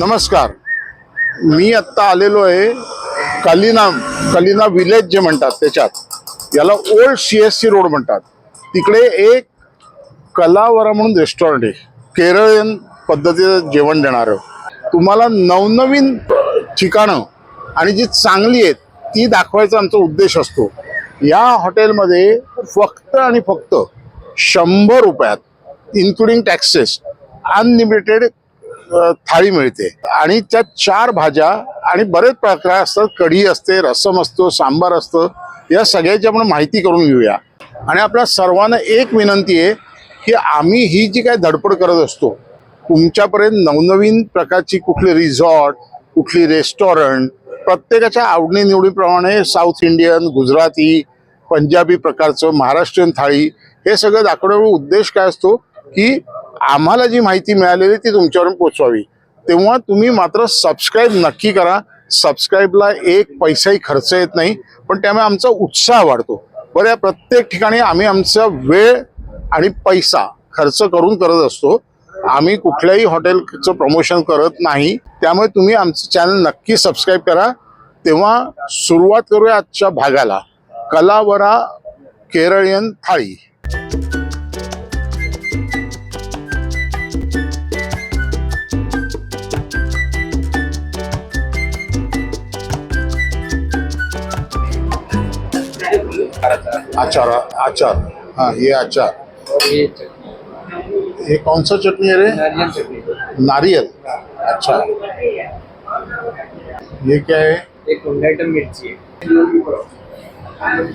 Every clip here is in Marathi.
नमस्कार. मी आत्ता आलेलो आहे कालिना कालिना विलेज जे म्हणतात त्याच्यात. याला old C S C road म्हणतात. तिकडे एक कलावरा म्हणून रेस्टॉरंट आहे. केरळीयन पद्धतीचं जेवण देणारं. तुम्हाला नवनवीन ठिकाणं आणि जी चांगली आहेत ती दाखवायचा आमचा उद्देश असतो. या हॉटेलमध्ये फक्त आणि फक्त शंभर रुपयात इन्क्लुडिंग टॅक्सेस अनलिमिटेड थाळी मिळते. आणि त्यात चार भाज्या आणि बरेच प्रकार असतात. कढी असते रसम असतो सांबार असतं. या सगळ्याची आपण माहिती करून घेऊया. आणि आपल्या सर्वांना एक विनंती आहे की आम्ही ही जी काय धडपड करत असतो तुमच्यापर्यंत नवनवीन प्रकारची कुठली रिसॉर्ट कुठली रेस्टॉरंट प्रत्येकाच्या आवडी निवडीप्रमाणे साऊथ इंडियन गुजराती पंजाबी प्रकारचं महाराष्ट्रीयन थाळी हे सगळं दाखवण्याचा उद्देश काय असतो की आम्हाला जी माहिती मिळालेली ती तुमच्यावरून पोचवावी. तेव्हा तुम्ही मात्र सबस्क्राईब नक्की करा. सबस्क्राईबला एक पैसाही खर्च येत नाही पण त्यामुळे आमचा उत्साह वाढतो. बरं या प्रत्येक ठिकाणी आम्ही आमचा वेळ आणि पैसा खर्च करून करत असतो. आम्ही कुठल्याही हॉटेलचं प्रमोशन करत नाही. त्यामुळे तुम्ही आमचं चॅनल नक्की सबस्क्राईब करा. तेव्हा सुरुवात करूया आजच्या भागाला. कलावरा केरळियन थाळी. आचार आचार। हाँ ये और ये ये कौन सा चटनी है रे? नारियल चटनी। नारियल? अच्छा। ये क्या है? एक मिरची है।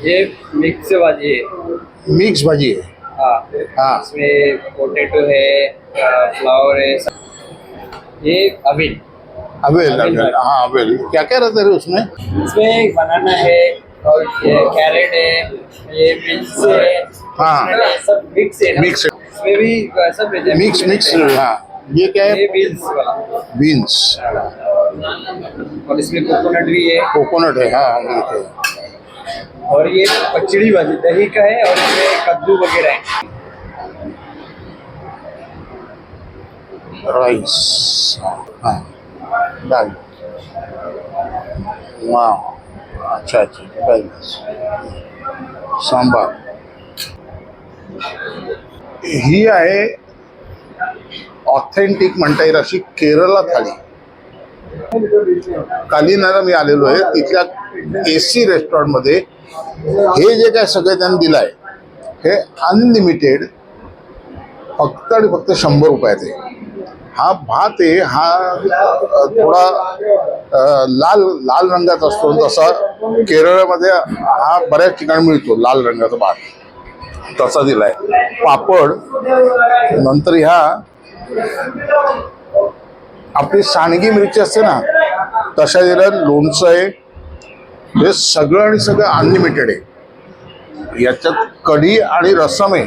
ये मिक्स भाजी है। मिक्स भाजी है? हाँ। हाँ। इसमें पोटैटो है फ्लावर है ये अविल। अवेल अवेल हाँ अवेल। क्या क्या रहता है उसमें? इसमें बनाना है और ये कैरेट है ये बीन्स है हाँ। ये सब मिक्स है है। इसमें भी सब मिक्स मिक्स हाँ। ये क्या है? बीन्स बीन्स और इसमें कोकोनट भी है। कोकोनट है हाँ milk है। और ये पचड़ी भाजी दही का है और इसमें कद्दू वगैरह है। राइस हाँ। दाल वाह अच्छा अच्छा. सांबार ही आहे ऑथेंटिक म्हणता येईल अशी केरला थाळी. कालीनाला मी आलेलो आहे. तिथल्या ए सी रेस्टॉरंटमध्ये हे जे काय सगळं त्यांनी दिलंय हे अनलिमिटेड फक्त आणि फक्त शंभर रुपयात आहे हा भात आहे हा थोडा लाल लाल रंगाचा असतो जसा केरळमध्ये हा बऱ्याच ठिकाणी मिळतो लाल रंगाचा भात. तसा दिलाय. पापड नंतर ह्या आपली सांडगी मिरची असते ना तशा दिल्या लोणचं आहे. हे सगळं आणि सगळं अनलिमिटेड आहे. याच्यात कढी आणि रसम आहे.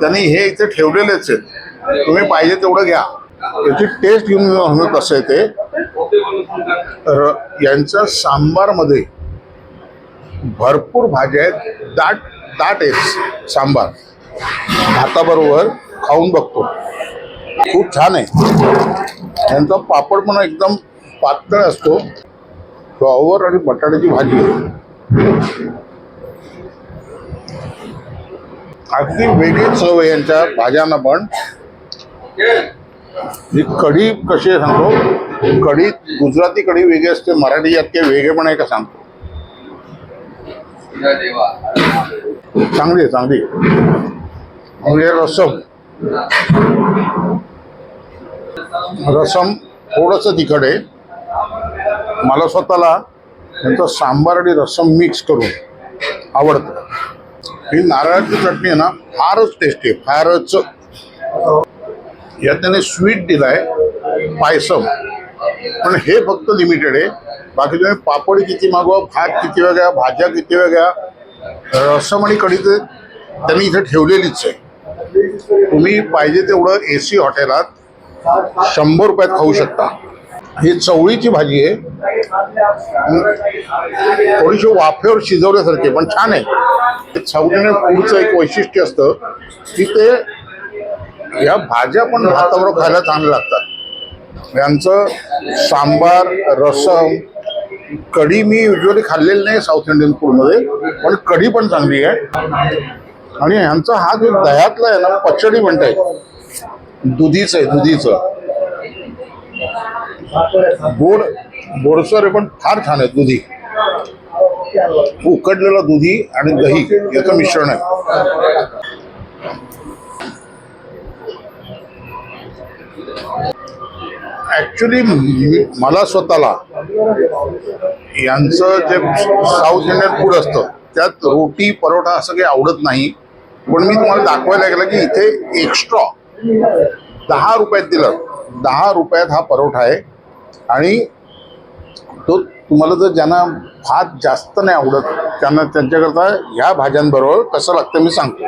त्यांनी हे इथे ठेवलेलेच आहेत. तुम्ही पाहिजे तेवढं घ्या. याची टेस्ट घेऊन म्हणून कसं येते तर र सांबारमध्ये भरपूर भाज्या आहेत. दाट दाट आहेत सांबार. भाताबरोबर खाऊन बघतो. खूप छान आहे. यांचा पापड पण एकदम पातळ असतो. फ्लॉवर आणि बटाट्याची भाजी. आहे अगदी वेगळी चव आहे यांच्या भाज्यांना पण. ही कढी कशी आहे सांगतो? कढी गुजराती कढी वेगळी असते मराठी यात काही वेगळेपण आहे का सांगतो? चांगली आहे चांगली. म्हणजे रसम. रसम थोडंसं तिखट आहे. मला स्वतःला त्यांचं सांबार आणि रसम मिक्स करून आवडतं. ही नारळाची चटणी आहे ना फारच टेस्टी आहे फारच. यात त्याने स्वीट दिलाय पायसम. पण हे फक्त लिमिटेड आहे. बाकी तुम्ही पापड किती मागवा भात किती वेगळ्या भाज्या किती वेगळ्या रसम आणि कढी त्यांनी इथे ठेवलेलीच आहे. तुम्ही पाहिजे तेवढं ए सी हॉटेलात शंभर रुपयात खाऊ शकता. ही चवळीची भाजी आहे. थोडीशी वाफेवर शिजवल्यासारखी पण छान आहे. चवळीने फूडचं एक वैशिष्ट्य असतं की ते या भाज्या पण हातावर खायला चांगल्या लागतात. यांचं सांबार रसम कढी मी युजली खाल्लेली नाही साऊथ इंडियन फूडमध्ये पण कढी पण चांगली आहे. आणि ह्यांचा हा जो दह्यातला आहे ना पचडी म्हणताय दुधीचं आहे दुधीचं. गोड गोडसर आहे पण फार छान आहे दुधी. उकडलेलं दुधी आणि दही याचं मिश्रण आहे. ऍक्च्युली मला स्वतःला यांचं जे साऊथ इंडियन फूड असतं त्यात रोटी परोठा असं काही आवडत नाही. पण मी तुम्हाला दाखवायला गेलं की इथे एक्स्ट्रा दहा रुपयात दिलं. दहा रुपयात हा परोठा आहे. आणि तो तुम्हाला जर ज्यांना भात जास्त नाही आवडत त्यांना त्यांच्याकरता ह्या भाज्यांबरोबर कसं लागतं मी सांगतो.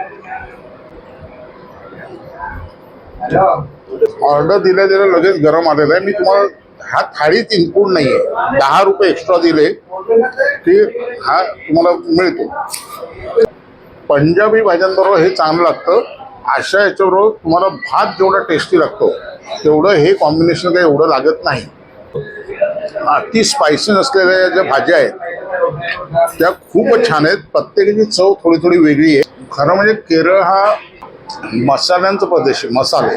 ऑर्डर दिल्या दिल्या लगेच गरम आलेलं आहे. मी तुम्हाला हा थाळीत इन्क्लूड नाही आहे दहा रुपये एक्स्ट्रा दिले. की हा तुम्हाला मिळतो. पंजाबी भाज्यांबरोबर हे चांगलं लागतं. अशा याच्याबरोबर तुम्हाला भात जेवढा टेस्टी लागतो तेवढं हे कॉम्बिनेशन काही एवढं लागत नाही. अति स्पायसी नसलेल्या ज्या भाज्या आहेत त्या खूपच छान आहेत. प्रत्येकाची चव थोडी थोडी वेगळी आहे. खरं म्हणजे केरळ हा मसाल्यांचं प्रदेश मसाले.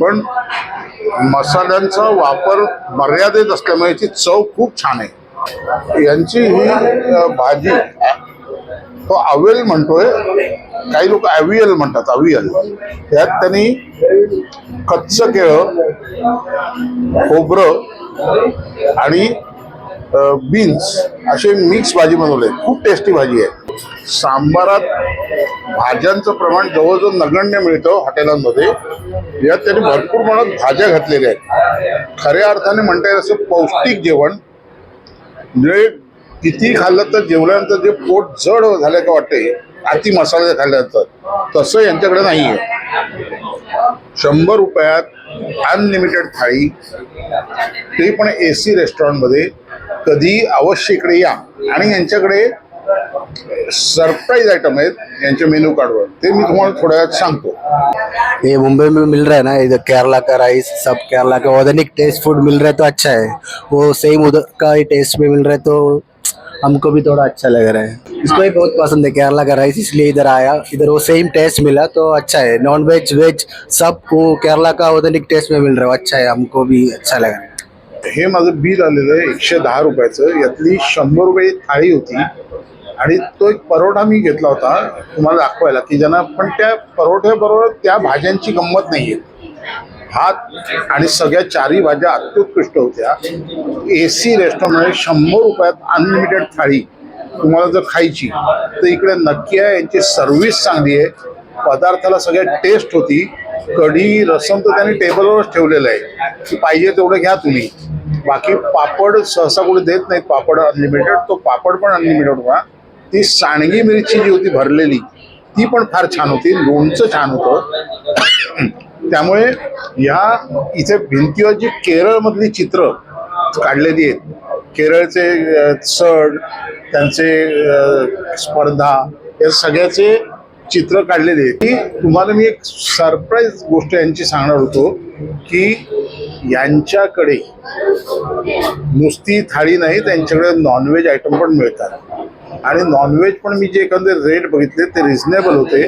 पण मसाल्यांचा वापर मर्यादित असल्यामुळे याची चव खूप छान आहे. यांची ही भाजी तो अवेल म्हणतोय काही लोक अवियल म्हणतात अवियल त्यात त्यांनी कच्च केळं खोबरं आणि बीन्स असे मिक्स भाजी बनवले खूप टेस्टी भाजी आहे. सांबारात भाज्यांचं प्रमाण जवळजवळ नगण्य मिळतं हॉटेलांमध्ये. यात त्यांनी भरपूर प्रमाणात भाज्या घातलेल्या आहेत. खऱ्या अर्थाने म्हणता येईल असं पौष्टिक जेवण. म्हणजे किती खाल्लं तर जेवल्यानंतर जे पोट जड झाल्याचं का वाटते अति मसाले खाल्ल्यानंतर तसं यांच्याकडे नाही आहे शंभर रुपयात अनलिमिटेड थाळी. ते पण ए सी रेस्टॉरंटमध्ये कधी अवश्य इकडे या. आणि यांच्याकडे सरप्राईज आयटम आहेत यांच्या मेनू कार्डवर ते मी तुम्हाला थोड्या वेळात सांगतो. ये मुंबई में मिल रहा है ना, इधर केरला का राइस सब केरला का ऑर्गेनिक टेस्ट फ़ूड मिल रहा है तो अच्छा है। वो सेम उधर का ही टेस्ट में मिल रहा है तो हमको भी थोड़ा अच्छा लग रहा है। इसको भी बहुत पसंद है, केरला का राइस इसलिए इधर आया। इधर वो सेम टेस्ट मिला तो अच्छा है। नॉन वेज वेज सब वो केरला का ऑर्गेनिक टेस्ट में मिल रहा है अच्छा है। हमको भी अच्छा लग रहा है। हे माझं बिल आलेलं आहे एकशे दहा रुपयाचं. यातली शंभर रुपये थाळी होती. आणि तो एक परोठा मी घेतला होता. तुम्हाला दाखवायला. की ज्यांना पण त्या परोठ्याबरोबर त्या भाज्यांची गंमत नाही आहे भात आणि सगळ्या चारही भाज्या अत्युत्कृष्ट होत्या. ए सी रेस्टॉरंटमध्ये शंभर रुपयात अनलिमिटेड थाळी तुम्हाला जर खायची तर इकडे नक्की आहे यांची सर्व्हिस चांगली आहे. पदार्थाला सगळ्यात टेस्ट होती. कढी रसम तर त्यांनी टेबलवरच ठेवलेलं आहे. की पाहिजे तेवढं घ्या तुम्ही. बाकी पापड सहसा कोणी देत नाहीत पापड अनलिमिटेड तो पापड पण अनलिमिटेड होता. ती सांडगी मिरची जी होती भरलेली ती पण फार छान होती. लोणचं छान होतं. त्यामुळे ह्या इथे भिंतीवर जी केरळमधली चित्र काढलेली आहेत. केरळचे सण त्यांचे स्पर्धा या सगळ्याचे चित्र काढलेले आहेत. की तुम्हाला मी एक सरप्राईज गोष्ट यांची सांगणार होतो की यांच्याकडे नुसती थाळी नाही त्यांच्याकडे नॉनव्हेज आयटम पण मिळतात. आणि नॉनव्हेज पण मी जे एकंदर रेट बघितले ते रिझनेबल होते.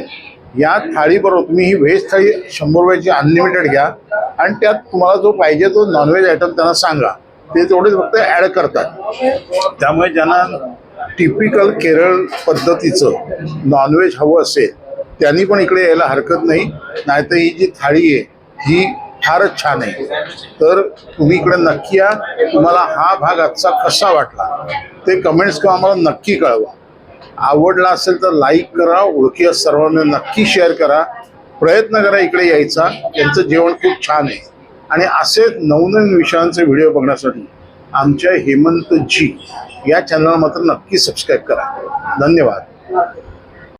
या थाळीबरोबर तुम्ही ही व्हेज थाळी शंभर रुपयाची अनलिमिटेड घ्या आणि त्यात तुम्हाला जो पाहिजे तो नॉनव्हेज आयटम त्यांना सांगा. ते तेवढेच फक्त ॲड करतात. त्यामुळे ज्यांना टिपिकल केरळ पद्धतीचं नॉनव्हेज हवं असेल त्यांनी पण इकडे यायला हरकत नाही. नाहीतर ही जी थाळी आहे ही फारच छान आहे. तर तुम्ही इकडे नक्की या. तुम्हाला हा भाग आजचा कसा वाटला? ते कमेंट्स किंवा आम्हाला नक्की कळवा. आवडला असेल तर लाईक करा ओळखी सर्वांना नक्की शेअर करा. प्रयत्न करा इकडे यायचा. त्यांचं जेवण खूप छान आहे. आणि असेच नवनवीन विषयांचे व्हिडिओ बघण्यासाठी आमच्या हेमंत जी या चॅनलला मात्र नक्की सबस्क्राईब करा. धन्यवाद.